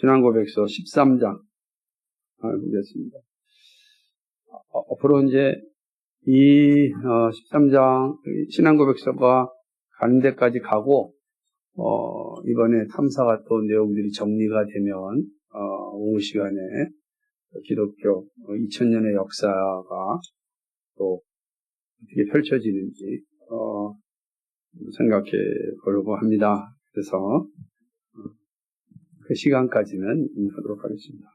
신앙고백서 13장 아, 보겠습니다. 어, 앞으로 이제 이 13장 신앙고백서가 가는 데까지 가고 어, 이번에 탐사가 또 내용들이 정리가 되면 어, 오후 시간에 기독교 2000년의 역사가 또 어떻게 펼쳐지는지 어, 생각해 보려고 합니다. 그래서 그 시간까지는 하도록 하겠습니다.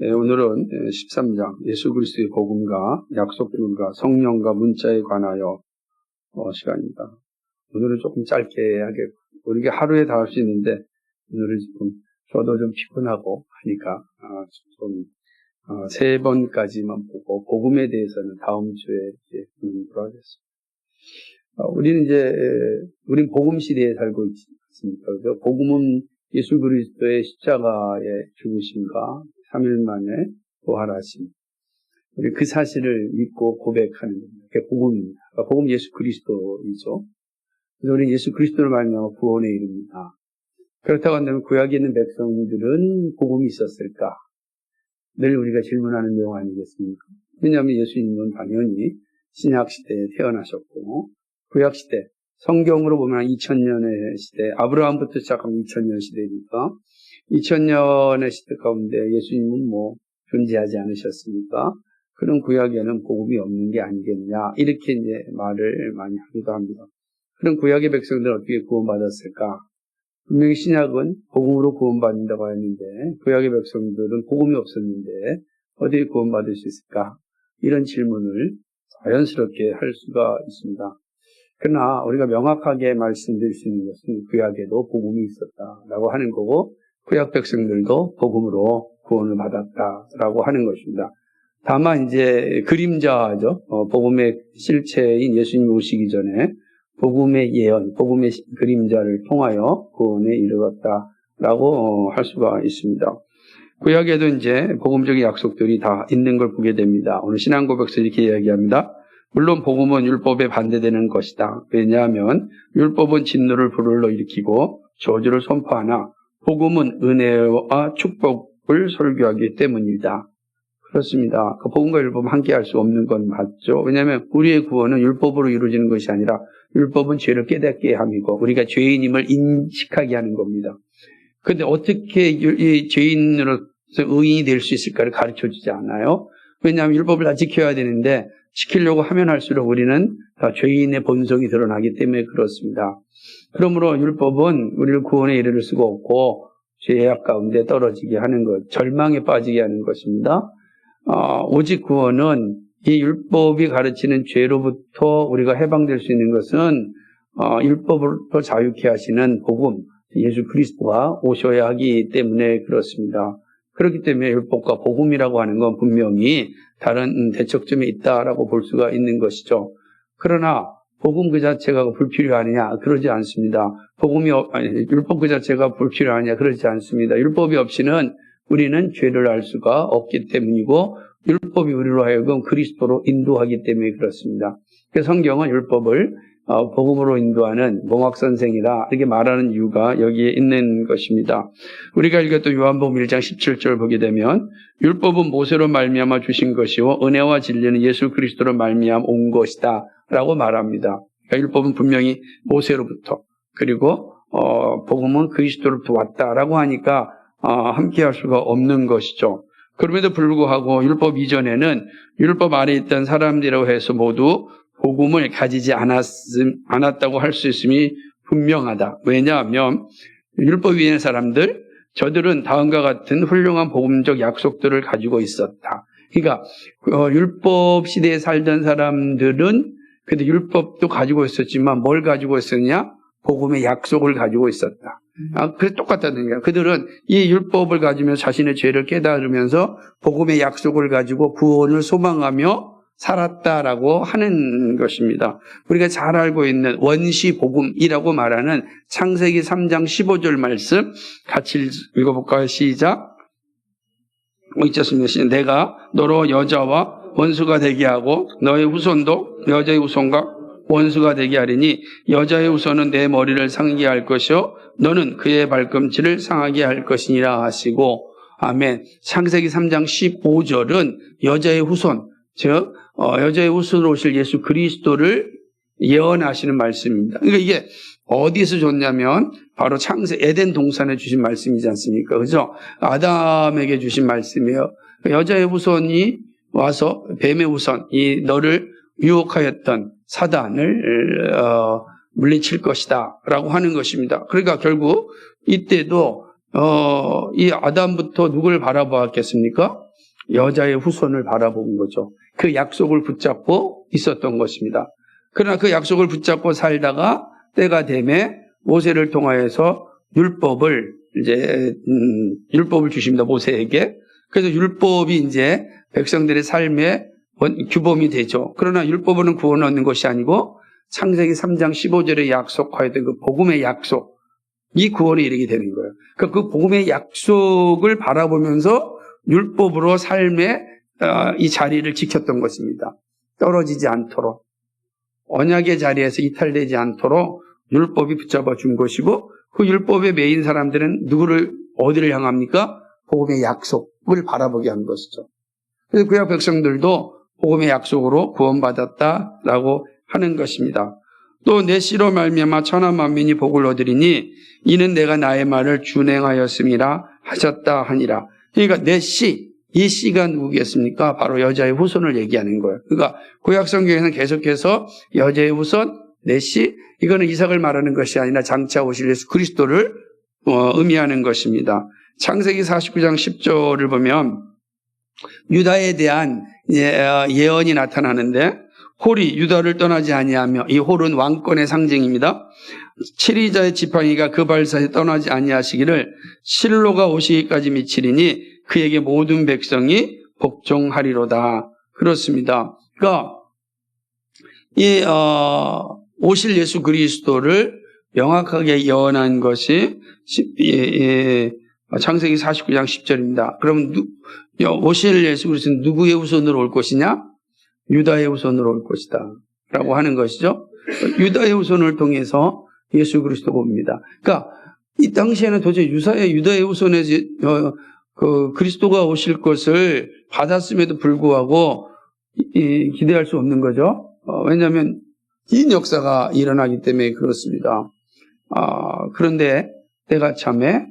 네, 오늘은 13장 예수 그리스도의 복음과 약속들과 성령과 문자에 관하여 어, 시간입니다. 오늘은 조금 짧게 하겠고 우리가 하루에 다 할 수 있는데 오늘은 조금 저도 좀 피곤하고 하니까 아, 좀세 어, 번까지만 보고 복음에 대해서는 다음 주에 이렇게 공부를 하겠습니다. 어, 우리는 이제 우린 복음 시대에 살고 있습니다. 복음은 예수 그리스도의 십자가의 죽으심과 3일 만에 부활하심. 우리 그 사실을 믿고 고백하는 겁니다. 그게 복음입니다. 그러니까 복음 예수 그리스도이죠. 그래서 우리 예수 그리스도를 말미암아 구원에 이릅니다. 그렇다고 한다면 구약에 있는 백성들은 복음이 있었을까? 늘 우리가 질문하는 내용 아니겠습니까? 왜냐하면 예수님은 당연히 신약 시대에 태어나셨고 구약 시대 성경으로 보면 2000년의 시대 아브라함부터 시작하면 2000년 시대니까 2000년의 시대 가운데 예수님은 뭐 존재하지 않으셨습니까? 그런 구약에는 복음이 없는 게 아니겠냐 이렇게 이제 말을 많이 하기도 합니다. 그런 구약의 백성들은 어떻게 구원받았을까? 분명히 신약은 복음으로 구원받는다고 했는데 구약의 백성들은 복음이 없었는데 어디에 구원받을 수 있을까? 이런 질문을 자연스럽게 할 수가 있습니다. 그러나 우리가 명확하게 말씀드릴 수 있는 것은 구약에도 복음이 있었다라고 하는 거고 구약 백성들도 복음으로 구원을 받았다라고 하는 것입니다. 다만 이제 그림자죠. 어, 복음의 실체인 예수님이 오시기 전에 복음의 예언, 복음의 그림자를 통하여 구원에 이르렀다라고 어, 할 수가 있습니다. 구약에도 이제 복음적인 약속들이 다 있는 걸 보게 됩니다. 오늘 신앙 고백서 이렇게 이야기합니다. 물론 복음은 율법에 반대되는 것이다. 왜냐하면 율법은 진노를 불을로 일으키고 저주를 선포하나 복음은 은혜와 축복을 설교하기 때문이다. 그렇습니다. 그 복음과 율법 함께 할 수 없는 건 맞죠. 왜냐하면 우리의 구원은 율법으로 이루어지는 것이 아니라 율법은 죄를 깨닫게 함이고 우리가 죄인임을 인식하게 하는 겁니다. 그런데 어떻게 이 죄인으로서 의인이 될 수 있을까를 가르쳐 주지 않아요. 왜냐하면 율법을 다 지켜야 되는데 지키려고 하면 할수록 우리는 다 죄인의 본성이 드러나기 때문에 그렇습니다. 그러므로 율법은 우리를 구원에 이르를 수가 없고 죄의 악 가운데 떨어지게 하는 것, 절망에 빠지게 하는 것입니다. 어, 오직 구원은 이 율법이 가르치는 죄로부터 우리가 해방될 수 있는 것은 어, 율법으로 자유케 하시는 복음, 예수 그리스도가 오셔야 하기 때문에 그렇습니다. 그렇기 때문에 율법과 복음이라고 하는 건 분명히 다른 대척점이 있다라고 볼 수가 있는 것이죠. 그러나 복음 그 자체가 불필요하느냐? 그러지 않습니다. 복음이 아니, 율법 그 자체가 불필요하냐? 그러지 않습니다. 율법이 없이는 우리는 죄를 알 수가 없기 때문이고 율법이 우리로 하여금 그리스도로 인도하기 때문에 그렇습니다. 성경은 율법을 어, 복음으로 인도하는 몽학 선생이다 이렇게 말하는 이유가 여기에 있는 것입니다. 우리가 읽었던 요한복음 1장 17절 보게 되면 율법은 모세로 말미암아 주신 것이요 은혜와 진리는 예수 그리스도로 말미암아 온 것이다라고 말합니다. 그러니까 율법은 분명히 모세로부터 그리고 어, 복음은 그리스도로부터 왔다라고 하니까 어, 함께할 수가 없는 것이죠. 그럼에도 불구하고 율법 이전에는 율법 아래 있던 사람들이라고 해서 모두 복음을 가지지 않았음, 않았다고 할 수 있음이 분명하다. 왜냐하면 율법 위에 있는 사람들, 저들은 다음과 같은 훌륭한 복음적 약속들을 가지고 있었다. 그러니까 어, 율법 시대에 살던 사람들은 근데 율법도 가지고 있었지만 뭘 가지고 있었냐? 복음의 약속을 가지고 있었다. 아, 그 똑같다는 거야. 그들은 이 율법을 가지며 자신의 죄를 깨달으면서 복음의 약속을 가지고 구원을 소망하며 살았다라고 하는 것입니다. 우리가 잘 알고 있는 원시 복음이라고 말하는 창세기 3장 15절 말씀 같이 읽어볼까요? 시작. 뭐 있겠습니다. 내가 너로 여자와 원수가 되게 하고 너의 후손도 여자의 후손과 원수가 되게 하리니 여자의 후손은 내 머리를 상기할 것이요 너는 그의 발꿈치를 상하게 할 것이니라 하시고 아멘. 창세기 3장 15절은 여자의 후손, 즉 어, 여자의 후손으로 오실 예수 그리스도를 예언하시는 말씀입니다. 그러니까 이게 어디서 줬냐면 바로 창세 에덴 동산에 주신 말씀이지 않습니까? 그죠? 아담에게 주신 말씀이에요. 여자의 후손이 와서 뱀의 후손, 이 너를 유혹하였던 사단을 어, 물리칠 것이다라고 하는 것입니다. 그러니까 결국 이때도 어, 이 아담부터 누구를 바라보았겠습니까? 여자의 후손을 바라본 거죠. 그 약속을 붙잡고 있었던 것입니다. 그러나 그 약속을 붙잡고 살다가 때가 되매 모세를 통하여서 율법을 이제 음, 율법을 주십니다 모세에게. 그래서 율법이 이제 백성들의 삶의 원- 규범이 되죠. 그러나 율법은 구원 얻는 것이 아니고 창세기 3장 15절에 약속하였던 그 복음의 약속 이 구원에 이르게 되는 거예요. 그러니까 그 복음의 약속을 바라보면서 율법으로 삶의 어, 이 자리를 지켰던 것입니다. 떨어지지 않도록 언약의 자리에서 이탈되지 않도록 율법이 붙잡아 준 것이고 그 율법에 매인 사람들은 누구를 어디를 향합니까? 복음의 약속을 바라보게 한 것이죠. 그래서 구약 백성들도 복음의 약속으로 구원받았다라고 하는 것입니다. 또 내 씨로 말미암아 천하 만민이 복을 얻으리니 이는 내가 나의 말을 준행하였음이라 하셨다 하니라. 그러니까 내 씨, 이 씨가 누구겠습니까? 바로 여자의 후손을 얘기하는 거예요. 그러니까 구약 성경에서는 계속해서 여자의 후손, 내 씨, 이거는 이삭을 말하는 것이 아니라 장차 오실 예수 그리스도를 어, 의미하는 것입니다. 창세기 49장 10절을 보면 유다에 대한 예, 어, 예언이 나타나는데 홀이 유다를 떠나지 아니하며 이 홀은 왕권의 상징입니다. 칠이자의 지팡이가 그 발사에 떠나지 아니하시기를 실로가 오시기까지 미치리니 그에게 모든 백성이 복종하리로다. 그렇습니다. 그러니까 이 어, 오실 예수 그리스도를 명확하게 예언한 것이 시- 예, 예, 창세기 49장 10절입니다. 그럼 누, 오실 예수 그리스도는 누구의 후손으로 올 것이냐? 유다의 후손으로 올 것이다. 라고 하는 것이죠. 유다의 후손을 통해서 예수 그리스도 봅니다. 그러니까 이 당시에는 도저히 유사의 유다의 후손의 어, 그 그리스도가 오실 것을 받았음에도 불구하고 이- 이 기대할 수 없는 거죠. 어, 왜냐하면 긴 역사가 일어나기 때문에 그렇습니다. 아, 그런데 때가 참에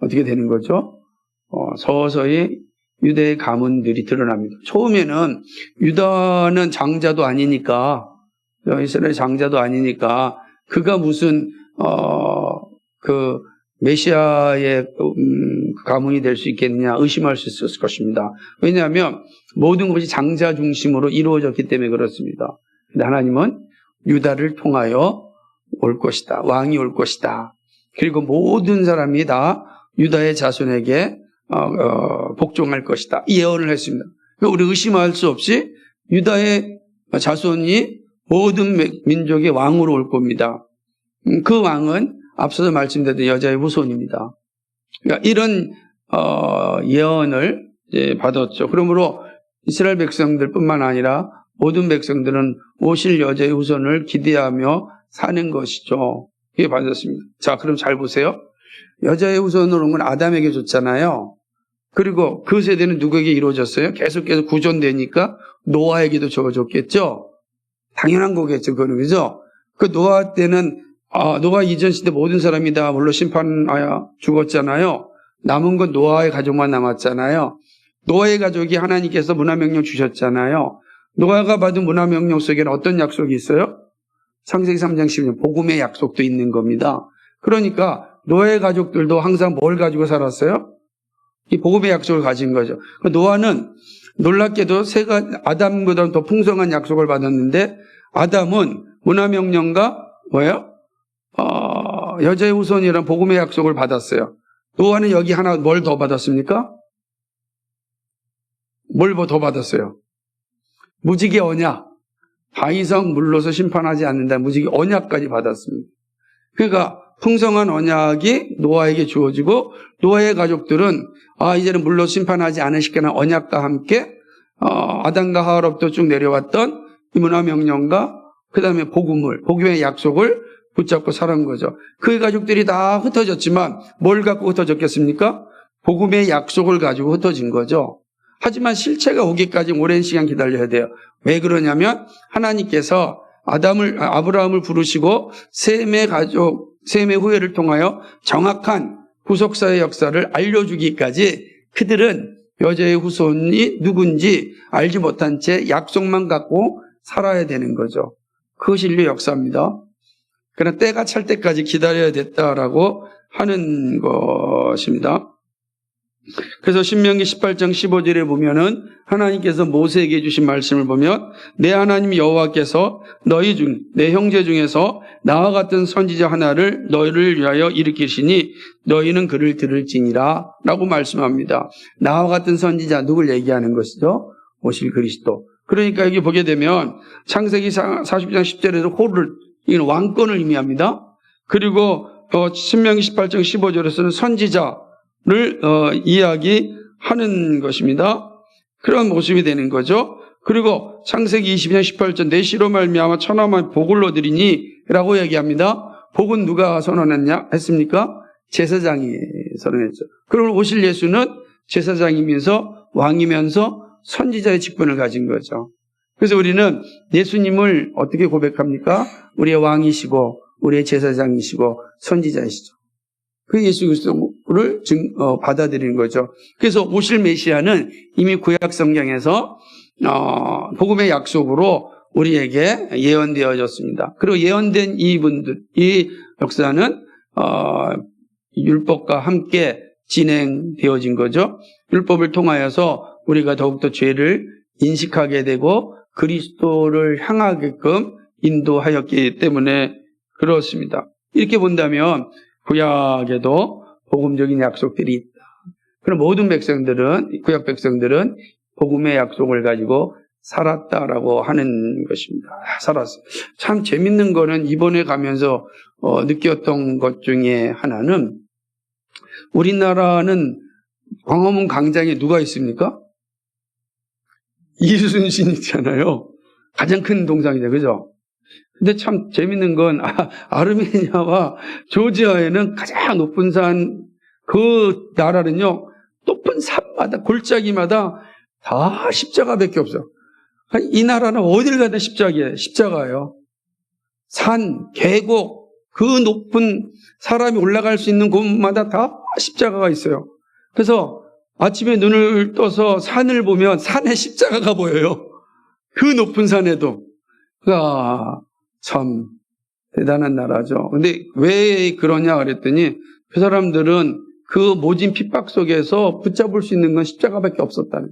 어떻게 되는 거죠? 어, 서서히 유대의 가문들이 드러납니다. 처음에는 유다는 장자도 아니니까 어, 이스라엘 장자도 아니니까 그가 무슨 어, 그 메시아의 음, 가문이 될 수 있겠느냐 의심할 수 있었을 것입니다. 왜냐하면 모든 것이 장자 중심으로 이루어졌기 때문에 그렇습니다. 근데 하나님은 유다를 통하여 올 것이다. 왕이 올 것이다. 그리고 모든 사람이 다 유다의 자손에게 어, 어, 복종할 것이다. 이 예언을 했습니다. 그러니까 우리 의심할 수 없이 유다의 자손이 모든 민족의 왕으로 올 겁니다. 음, 그 왕은 앞서서 말씀드렸던 여자의 후손입니다. 그러니까 이런 어, 예언을 받았죠. 그러므로 이스라엘 백성들뿐만 아니라 모든 백성들은 오실 여자의 후손을 기대하며 사는 것이죠. 그게 받았습니다. 자, 그럼 잘 보세요. 여자의 후손으로 온 건 아담에게 줬잖아요. 그리고 그 세대는 누구에게 이루어졌어요? 계속해서 구존되니까 노아에게도 줘줬겠죠? 당연한 거겠죠, 그거는, 그죠? 그 노아 때는, 아, 노아 이전 시대 모든 사람이 다 물론 심판하여 죽었잖아요. 남은 건 노아의 가족만 남았잖아요. 노아의 가족이 하나님께서 문화명령 주셨잖아요. 노아가 받은 문화명령 속에는 어떤 약속이 있어요? 창세기 3장 10년 복음의 약속도 있는 겁니다. 그러니까 노아의 가족들도 항상 뭘 가지고 살았어요? 이 복음의 약속을 가진 거죠. 그 노아는 놀랍게도 세가 아담보다 더 풍성한 약속을 받았는데 아담은 문화명령과 뭐예요? 어, 여자의 후손이란 복음의 약속을 받았어요. 노아는 여기 하나 뭘 더 받았습니까? 뭘 더 받았어요? 무지개 언약. 다 이상 물러서 심판하지 않는다. 무지개 언약까지 받았습니다. 그러니까 풍성한 언약이 노아에게 주어지고 노아의 가족들은 아 이제는 물로 심판하지 않으실 거나 언약과 함께 어, 아담과 하와로부터 쭉 내려왔던 이 문화 명령과 그 다음에 복음을 복음의 약속을 붙잡고 살은 거죠. 그의 가족들이 다 흩어졌지만 뭘 갖고 흩어졌겠습니까? 복음의 약속을 가지고 흩어진 거죠. 하지만 실체가 오기까지 오랜 시간 기다려야 돼요. 왜 그러냐면 하나님께서 아담을 아, 아브라함을 부르시고 셈의 가족 셈의 후예를 통하여 정확한 후속사의 역사를 알려주기까지 그들은 여자의 후손이 누군지 알지 못한 채 약속만 갖고 살아야 되는 거죠. 그것이 인류 역사입니다. 그러나 때가 찰 때까지 기다려야 됐다라고 하는 것입니다. 그래서 신명기 18장 15절에 보면은 하나님께서 모세에게 주신 말씀을 보면 내 하나님 여호와께서 너희 중 내 형제 중에서 나와 같은 선지자 하나를 너희를 위하여 일으키시니 너희는 그를 들을지니라라고 말씀합니다. 나와 같은 선지자 누굴 얘기하는 것이죠? 오실 그리스도. 그러니까 여기 보게 되면 창세기 40장 10절에서 호를 이건 왕권을 의미합니다. 그리고 어, 신명기 18장 15절에서는 선지자를 어, 이야기하는 것입니다. 그런 모습이 되는 거죠. 그리고 창세기 20장 18절 내 시로 말미암아 천하만 복을 얻으리니라고 얘기합니다. 복은 누가 선언했냐 했습니까? 제사장이 선언했죠. 그럼 오실 예수는 제사장이면서 왕이면서 선지자의 직분을 가진 거죠. 그래서 우리는 예수님을 어떻게 고백합니까? 우리의 왕이시고 우리의 제사장이시고 선지자이시죠. 그 예수 그리스도를 증, 어, 받아들이는 거죠. 그래서 오실 메시아는 이미 구약 성경에서 어, 복음의 약속으로 우리에게 예언되어졌습니다. 그리고 예언된 이분들, 이 역사는 어, 율법과 함께 진행되어진 거죠. 율법을 통하여서 우리가 더욱더 죄를 인식하게 되고 그리스도를 향하게끔 인도하였기 때문에 그렇습니다. 이렇게 본다면 구약에도 복음적인 약속들이 있다. 그럼 모든 백성들은 구약 백성들은 복음의 약속을 가지고 살았다라고 하는 것입니다. 아, 살았어. 참 재밌는 거는 이번에 가면서 어, 느꼈던 것 중에 하나는 우리나라는 광화문 광장에 누가 있습니까? 이순신 있잖아요. 가장 큰 동상이죠. 그죠? 근데 참 재밌는 건 아, 르메니아와 조지아에는 가장 높은 산 그 나라는요 높은 산마다 골짜기마다 다 십자가밖에 없어. 이 나라는 어딜 가든 십자가예요. 십자가예요. 산, 계곡, 그 높은 사람이 올라갈 수 있는 곳마다 다 십자가가 있어요. 그래서 아침에 눈을 떠서 산을 보면 산에 십자가가 보여요. 그 높은 산에도. 아, 참 대단한 나라죠. 근데 왜 그러냐 그랬더니 그 사람들은 그 모진 핍박 속에서 붙잡을 수 있는 건 십자가밖에 없었다는.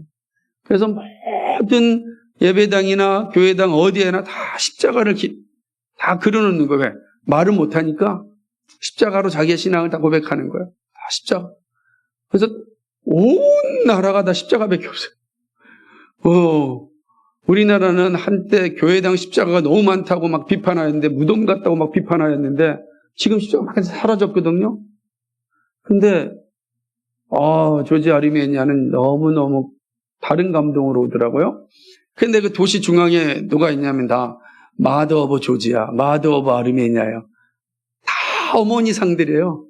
그래서 모든 예배당이나 교회당 어디에나 다 십자가를 기, 다 그려놓는 거예요. 말을 못하니까 십자가로 자기의 신앙을 다 고백하는 거예요. 다 십자가. 그래서 온 나라가 다 십자가밖에 없어요. 어, 우리나라는 한때 교회당 십자가가 너무 많다고 막 비판하였는데 무덤 같다고 막 비판하였는데 지금 십자가 막 사라졌거든요. 근데 아 조지 아리메니아는 너무너무 다른 감동으로 오더라고요. 근데 그 도시 중앙에 누가 있냐면 다 마더 오브 조지아, 마더 오브 아르메니아예요. 다 어머니 상들이에요.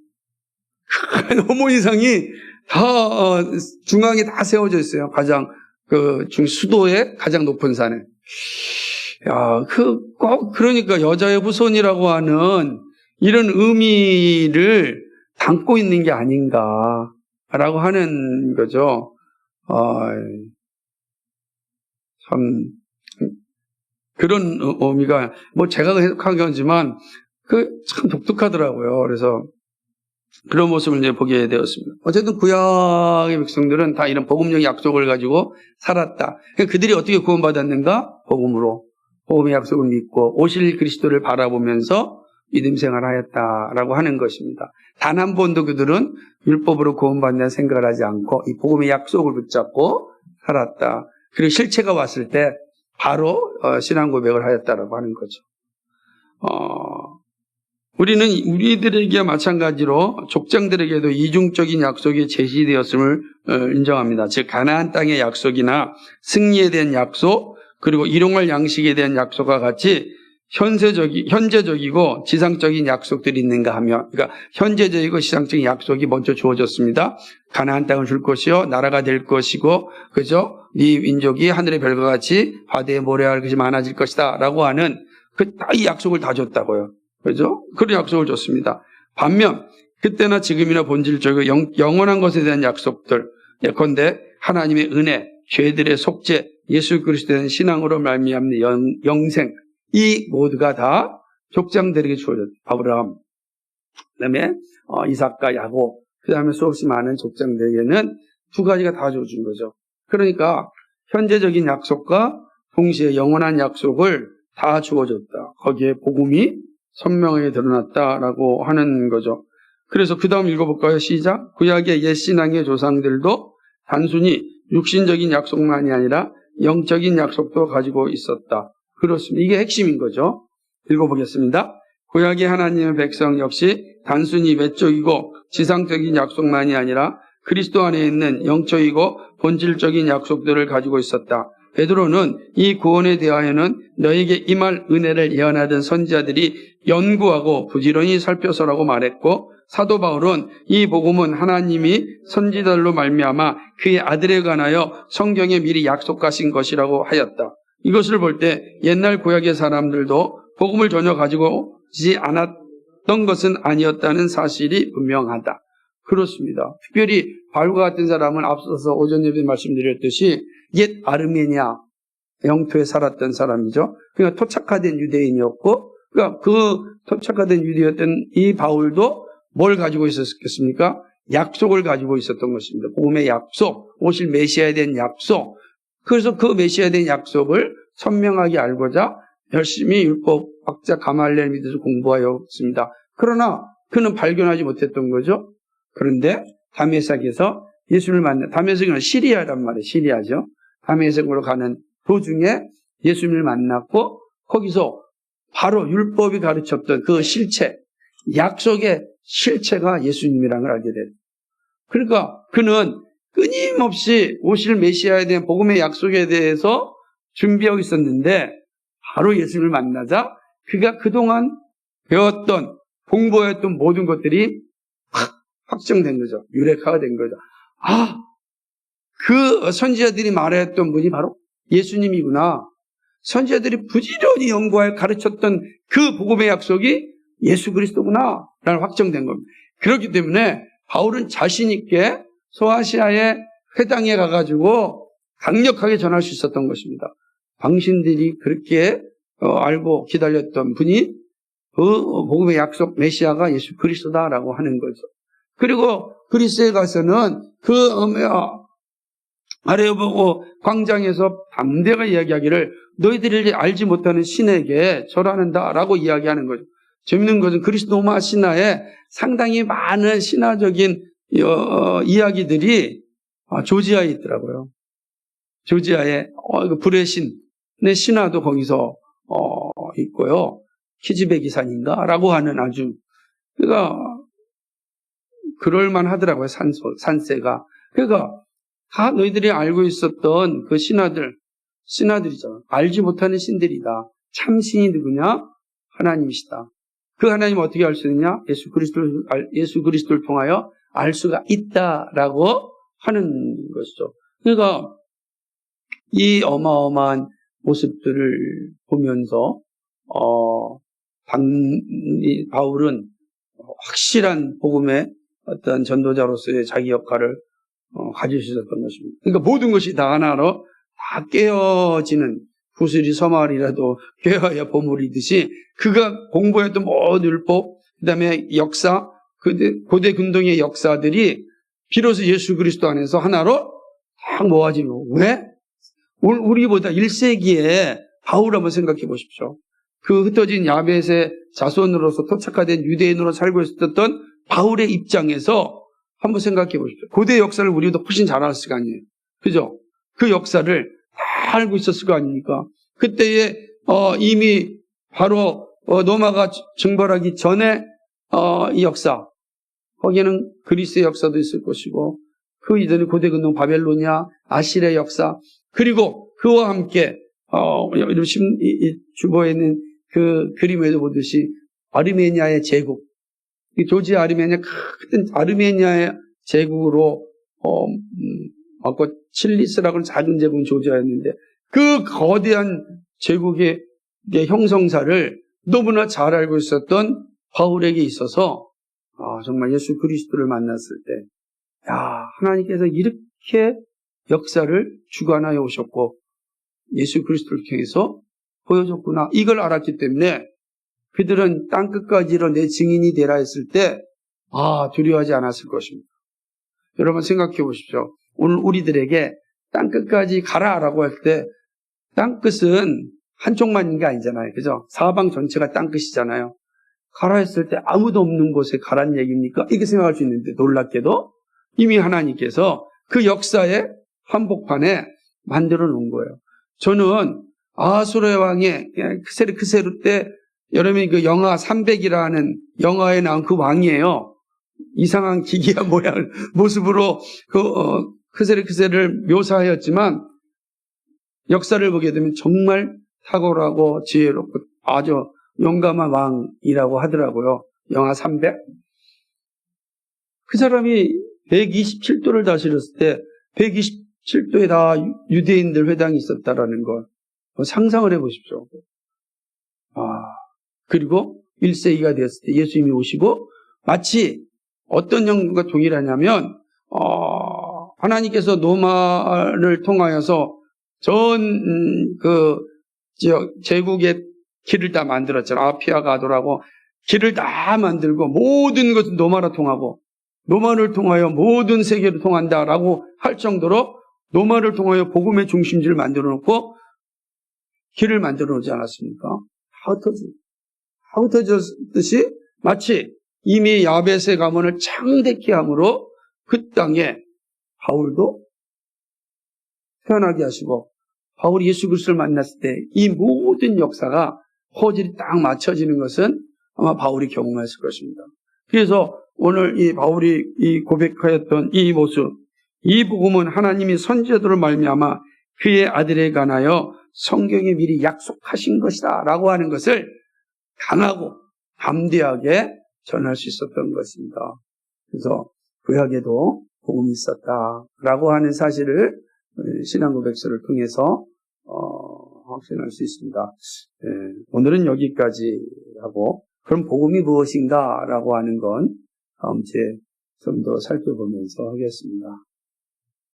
어머니 상이 다 어, 중앙에 다 세워져 있어요. 가장 그 중 수도의 가장 높은 산에. 야, 그 꼭 그러니까 여자의 후손이라고 하는 이런 의미를 담고 있는 게 아닌가라고 하는 거죠. 아, 참 그런 의미가 뭐 제가 해석한 거지만 그 참 독특하더라고요. 그래서 그런 모습을 이제 보게 되었습니다. 어쨌든 구약의 백성들은 다 이런 복음적 약속을 가지고 살았다. 그러니까 그들이 어떻게 구원받았는가? 복음으로. 복음의 약속을 믿고 오실 그리스도를 바라보면서 믿음 생활하였다라고 하는 것입니다. 단 한 번도 그들은 율법으로 구원받는 생각을 하지 않고 이 복음의 약속을 붙잡고 살았다. 그리고 실체가 왔을 때 바로 어, 신앙 고백을 하였다라고 하는 거죠. 어, 우리는 우리들에게 마찬가지로 족장들에게도 이중적인 약속이 제시되었음을 어, 인정합니다. 즉 가나안 땅의 약속이나 승리에 대한 약속 그리고 일용할 양식에 대한 약속과 같이 현세적이, 현재적이고 지상적인 약속들이 있는가 하면, 그러니까 현재적이고 지상적인 약속이 먼저 주어졌습니다. 가나안 땅을 줄 것이요, 나라가 될 것이고, 그죠? 이 민족이 하늘의 별과 같이 바다에 모래알 것이 많아질 것이다. 라고 하는 그, 다 이 약속을 다 줬다고요. 그죠? 그런 약속을 줬습니다. 반면, 그때나 지금이나 본질적이고 영, 영원한 것에 대한 약속들, 예컨대 하나님의 은혜, 죄들의 속죄, 예수 그리스도에 대한 신앙으로 말미암는 영, 영생, 이 모두가 다 족장들에게 주어졌다. 아브라함, 그 다음에 어, 이삭과 야곱, 그 다음에 수없이 많은 족장들에게는 두 가지가 다 주어진 거죠. 그러니까 현재적인 약속과 동시에 영원한 약속을 다 주어졌다. 거기에 복음이 선명하게 드러났다라고 하는 거죠. 그래서 그 다음 읽어볼까요? 시작. 구약의 옛 신앙의 조상들도 단순히 육신적인 약속만이 아니라 영적인 약속도 가지고 있었다. 그렇습니다. 이게 핵심인 거죠. 읽어보겠습니다. 구약의 하나님의 백성 역시 단순히 외적이고 지상적인 약속만이 아니라 그리스도 안에 있는 영적이고 본질적인 약속들을 가지고 있었다. 베드로는 이 구원에 대하여는 너에게 임할 은혜를 예언하던 선지자들이 연구하고 부지런히 살펴서라고 말했고 사도 바울은 이 복음은 하나님이 선지자들로 말미암아 그의 아들에 관하여 성경에 미리 약속하신 것이라고 하였다. 이것을 볼 때 옛날 구약의 사람들도 복음을 전혀 가지고 지 않았던 것은 아니었다는 사실이 분명하다. 그렇습니다. 특별히 바울과 같은 사람은 앞서서 오전 예배 말씀드렸듯이 옛 아르메니아 영토에 살았던 사람이죠. 그러니까 토착화된 유대인이었고, 그러니까 그 토착화된 유대였던 이 바울도 뭘 가지고 있었겠습니까? 약속을 가지고 있었던 것입니다. 복음의 약속, 오실 메시아에 대한 약속. 그래서 그 메시아에 대한 약속을 선명하게 알고자 열심히 율법 학자 가말리엘 밑에서 공부하였습니다. 그러나 그는 발견하지 못했던 거죠. 그런데 다메섹에서 예수를 만나 다메섹은 시리아란 말이에요. 시리아죠. 다메섹으로 가는 도중에 예수님을 만났고 거기서 바로 율법이 가르쳤던 그 실체, 약속의 실체가 예수님이라는 걸 알게 돼요. 그러니까 그는 끊임없이 오실 메시아에 대한 복음의 약속에 대해서 준비하고 있었는데 바로 예수님을 만나자 그가 그동안 배웠던 공부했던 모든 것들이 확 확정된 거죠. 유력화가 된 거죠. 아, 그 선지자들이 말했던 분이 바로 예수님이구나. 선지자들이 부지런히 연구하여 가르쳤던 그 복음의 약속이 예수 그리스도구나. 라는 확정된 겁니다. 그렇기 때문에 바울은 자신있게 소아시아의 회당에 가가지고 강력하게 전할 수 있었던 것입니다. 당신들이 그렇게 어, 알고 기다렸던 분이 그 복음의 약속 메시아가 예수 그리스도다라고 하는 거죠. 그리고 그리스에 가서는 그 아래 보고 광장에서 담대가 이야기하기를 너희들이 알지 못하는 신에게 절하는다라고 이야기하는 거죠. 재밌는 것은 그리스도마 신화에 상당히 많은 신화적인 어, 이야기들이 아, 조지아에 있더라고요. 조지아에 어, 그 불의 신의 신화도 거기서 어, 있고요. 키즈베 기산인가라고 하는 아주 그러니까 그럴만 하더라고요. 산소, 산세가. 그러니까 다 너희들이 알고 있었던 그 신하들, 신하들이죠. 알지 못하는 신들이다. 참 신이 누구냐? 하나님이시다. 그 하나님 어떻게 알 수 있느냐? 예수 그리스도를, 예수 그리스도를 통하여 알 수가 있다라고 하는 것이죠. 그러니까 이 어마어마한 모습들을 보면서, 어, 방, 바울은 확실한 복음의 어떤 전도자로서의 자기 역할을 어, 있었던 것입니다. 그러니까 모든 것이 다 하나로 다 깨어지는 구슬이 서말이라도 깨어야 보물이듯이 그가 공부했던 모든 율법, 그 다음에 역사, 고대 근동의 역사들이 비로소 예수 그리스도 안에서 하나로 다 모아지는 왜? 우리보다 1세기에 바울 한번 생각해 보십시오. 그 흩어진 야벳의 자손으로서 토착화된 유대인으로 살고 있었던 바울의 입장에서 한번 생각해 보십시오. 고대 역사를 우리도 훨씬 잘 알았을 거 아니에요. 그죠? 그 역사를 다 알고 있었을 거 아닙니까? 그때에 어, 이미 바로 어, 노마가 증벌하기 전에 어, 이 역사 거기에는 그리스의 역사도 있을 것이고 그 이전에 고대 근동 바벨로니아 아시리의 역사 그리고 그와 함께 어, 주보에 있는 그 그림에도 보듯이 아르메니아의 제국, 이 조지아 아르메니아 큰 아르메니아의 제국으로 어, 음, 아까 칠리스라고는 작은 제국은 조지아였는데 그 거대한 제국의 형성사를 너무나 잘 알고 있었던 바울에게 있어서 아, 정말 예수 그리스도를 만났을 때, 야 하나님께서 이렇게 역사를 주관하여 오셨고 예수 그리스도를 통해서 보여줬구나. 이걸 알았기 때문에 그들은 땅 끝까지로 내 증인이 되라 했을 때, 아 두려워하지 않았을 것입니다. 여러분 생각해 보십시오. 오늘 우리들에게 땅 끝까지 가라라고 할 때 땅 끝은 한쪽만인 게 아니잖아요. 그죠? 사방 전체가 땅 끝이잖아요. 가라 했을 때 아무도 없는 곳에 가란 얘기입니까? 이렇게 생각할 수 있는데 놀랍게도 이미 하나님께서 그 역사의 한복판에 만들어 놓은 거예요. 저는 아수르의 왕의 크세르 크세르 때 여러분이 그 영화 300이라는 영화에 나온 그 왕이에요. 이상한 기기야 모양 모습으로 그 어, 크세르 크세를 묘사하였지만 역사를 보게 되면 정말 탁월하고 지혜롭고 아주 용감한 왕이라고 하더라고요. 영하 300. 그 사람이 127도를 다스렸을 때 127도에 다 유대인들 회당이 있었다라는 걸 상상을 해보십시오. 아, 그리고 1세기가 되었을 때 예수님이 오시고 마치 어떤 영과 동일하냐면 어, 하나님께서 노마를 통하여서 전그 제국의 길을 다 만들었잖아. 아피아 가도라고 길을 다 만들고 모든 것은 노마로 통하고 노마를 통하여 모든 세계를 통한다라고 할 정도로 노마를 통하여 복음의 중심지를 만들어 놓고 길을 만들어 놓지 않았습니까? 다 흩어져. 다 흩어졌듯이 마치 이미 야벳의 가문을 창대케 함으로 그 땅에 바울도 태어나게 하시고 바울이 예수 그리스도를 만났을 때 이 모든 역사가 호질이 딱 맞춰지는 것은 아마 바울이 경험했을 것입니다. 그래서 오늘 이 바울이 이 고백하였던 이 모습, 이 복음은 하나님이 선제도를 말미암아 그의 아들에 관하여 성경에 미리 약속하신 것이다라고 하는 것을 강하고 담대하게 전할 수 있었던 것입니다. 그래서 구약에도 복음이 있었다라고 하는 사실을 신앙 고백서를 통해서 어, 확신할 수 있습니다. 예, 오늘은 여기까지 하고 그럼 복음이 무엇인가라고 하는 건 다음 주에 좀 더 살펴보면서 하겠습니다.